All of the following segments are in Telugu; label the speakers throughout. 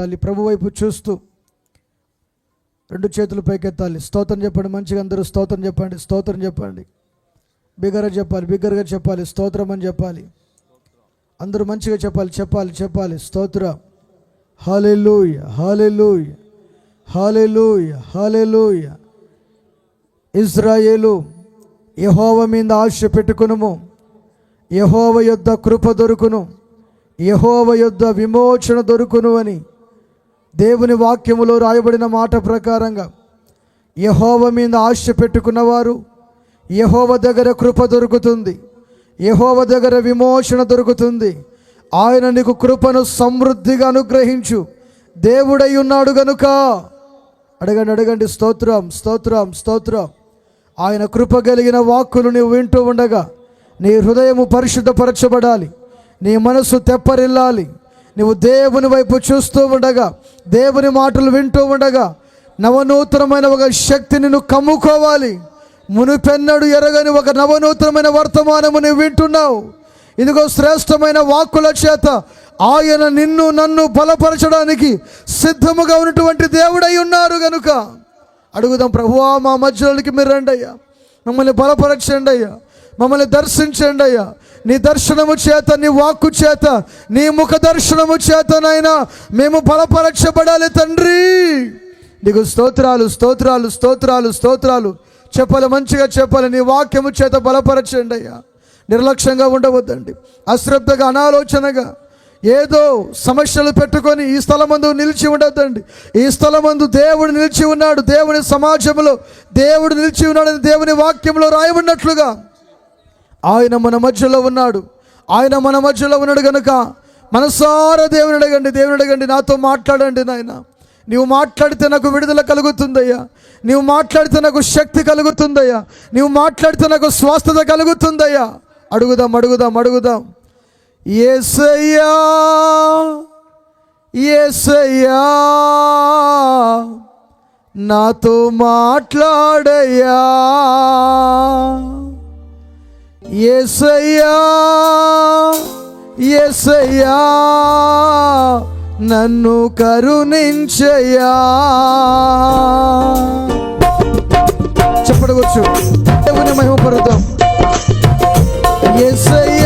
Speaker 1: పైకెత్తాలి ప్రభు వైపు చూస్తూ రెండు చేతులు పైకెత్తాలి. స్తోత్రం చెప్పండి మంచిగా అందరూ స్తోత్రం చెప్పండి స్తోత్రం చెప్పండి. బిగ్గరగా చెప్పాలి బిగ్గరగా చెప్పాలి స్తోత్రం అని చెప్పాలి. అందరూ మంచిగా చెప్పాలి చెప్పాలి చెప్పాలి. స్తోత్ర. హాలెలూయ హాలెలూయ హాలెలూయ హాలెలూయ ఇజ్రాయేలు యహోవ మీద ఆశ పెట్టుకునుము. యహోవ యొద్ద కృప దొరుకును. యహోవ యొద్ద విమోచన దొరుకును అని దేవుని వాక్యములో రాయబడిన మాట ప్రకారంగా యహోవ మీద ఆశ పెట్టుకున్నవారు యహోవ దగ్గర కృప దొరుకుతుంది. యహోవ దగ్గర విమోచన దొరుకుతుంది. ఆయన నీకు కృపను సమృద్ధిగా అనుగ్రహించు. దేవుడై ఉన్నాడు గనుక. అడగండి అడగండి స్తోత్రం స్తోత్రం స్తోత్రం. ఆయన కృప కలిగిన వాక్కులు నీవు వింటూ ఉండగా నీ హృదయము పరిశుద్ధపరచబడాలి. నీ మనసు తెప్పరిల్లాలి. నువ్వు దేవుని వైపు చూస్తూ ఉండగా దేవుని మాటలు వింటూ ఉండగా నవనూతనమైన ఒక శక్తిని నువ్వు కమ్ముకోవాలి. మునిపెన్నడు ఎరగని ఒక నవనూతనమైన వర్తమానము నువ్వు వింటున్నావు. ఇదిగో శ్రేష్టమైన వాక్కుల చేత ఆయన నిన్ను నన్ను బలపరచడానికి సిద్ధముగా ఉన్నటువంటి దేవుడై ఉన్నారు గనుక. అడుగుదాం ప్రభువా మా మధ్యలోనికి మీరు రండి అయ్యా మమ్మల్ని బలపరచండి అయ్యా. మమ్మల్ని దర్శించండి అయ్యా. నీ దర్శనము చేత నీ వాక్కు చేత నీ ముఖ దర్శనము చేతనైనా మేము బలపరచబడాలి తండ్రి. నీకు స్తోత్రాలు స్తోత్రాలు స్తోత్రాలు స్తోత్రాలు. చెప్పాలి మంచిగా చెప్పాలి నీ వాక్యము చేత బలపరచండి అయ్యా. నిర్లక్ష్యంగా ఉండవద్దండి. అశ్రద్ధగా అనాలోచనగా ఏదో సమస్యలు పెట్టుకొని ఈ స్థలమందు నిలిచి ఉండొద్దండి. ఈ స్థలమందు దేవుడు నిలిచి ఉన్నాడు. దేవుని సమాజంలో దేవుడు నిలిచి ఉన్నాడని దేవుని వాక్యంలో రాయబడినట్లుగా ఆయన మన మధ్యలో ఉన్నాడు. ఆయన మన మధ్యలో ఉన్నాడు కనుక మనసారా దేవుని అడగండి దేవుని అడగండి నాతో మాట్లాడండి నాయన. నీవు మాట్లాడితే నాకు విడుదల కలుగుతుందయ్యా. నీవు మాట్లాడితే నాకు శక్తి కలుగుతుందయ్యా. నీవు మాట్లాడితే నాకు స్వస్థత కలుగుతుందయ్యా. అడుగుదాం అడుగుదాం అడుగుదాం. ఏసయ్యా ఏసయ్యా నాతో మాట్లాడయ్యా. ఏసయ్యా ఏసయ్యా నన్ను కరుణించయ్యా. చెప్పడవచ్చు దేవుని మహిమపరుద్దాం ఏసయ్యా ఏసయ్యా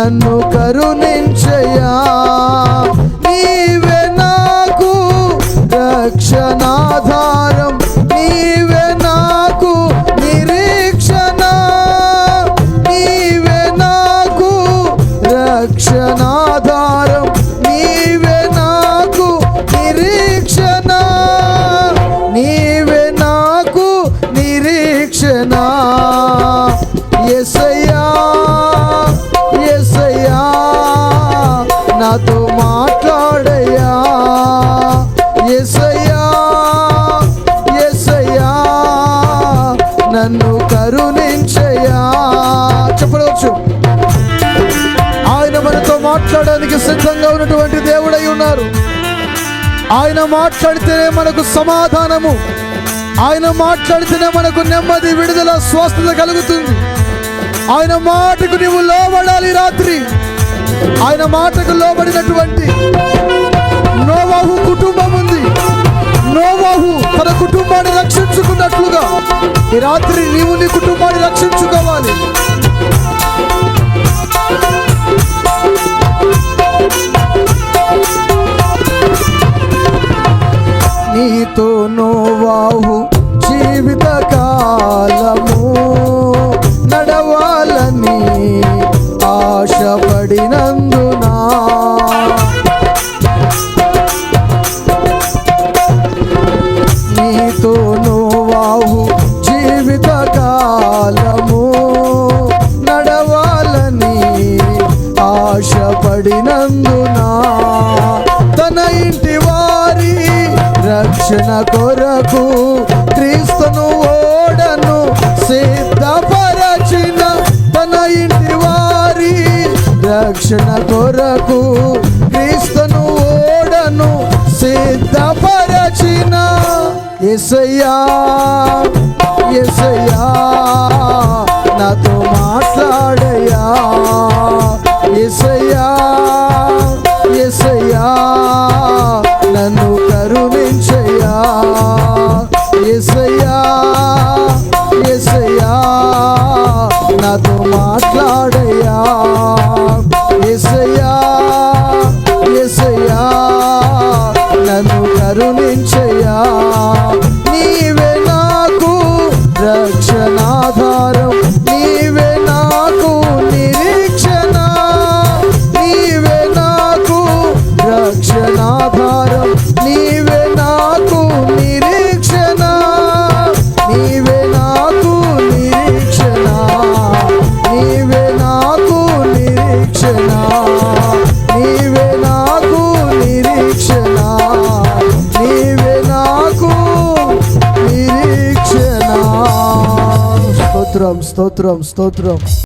Speaker 1: నన్ను కరుణించయా నన్ను కరుణించయా చెప్పవచ్చు ఆయన మనతో మాట్లాడడానికి సిద్ధంగా ఉన్నటువంటి దేవుడై ఉన్నారు. ఆయన మాట్లాడితేనే మనకు సమాధానము. ఆయన మాట్లాడితేనే మనకు నెమ్మది విడుదల స్వస్థత కలుగుతుంది. ఆయన మాటకు నీవు లోబడాలి రాత్రి. ఆయన మాటకు లోబడినటువంటి నోవాహు కుటుంబం ఉంది. నోవాహు రాత్రి నీవు నీ కుటుంబాన్ని రక్షించుకోవాలి. నీతో నోవాహు జీవిత కాలము నడవాలని ఆశపడినందునా రక్షణ కొరకు క్రీస్తును ఓడను సిద్ధపరచిన తన ఇంటి వారి రక్షణ కొరకు క్రీస్తును ఓడను సిద్ధపరచిన ఎసయ్యా నాతో మాట్లాడయ్యా. ఎసయ్యా ఎసయ్యా నన్ను కరుణించయ్యా నీవే నాకు నిరీక్షణ. నీవే నాకు నిరీక్షణ. స్తోత్రం స్తోత్రం స్తోత్రం.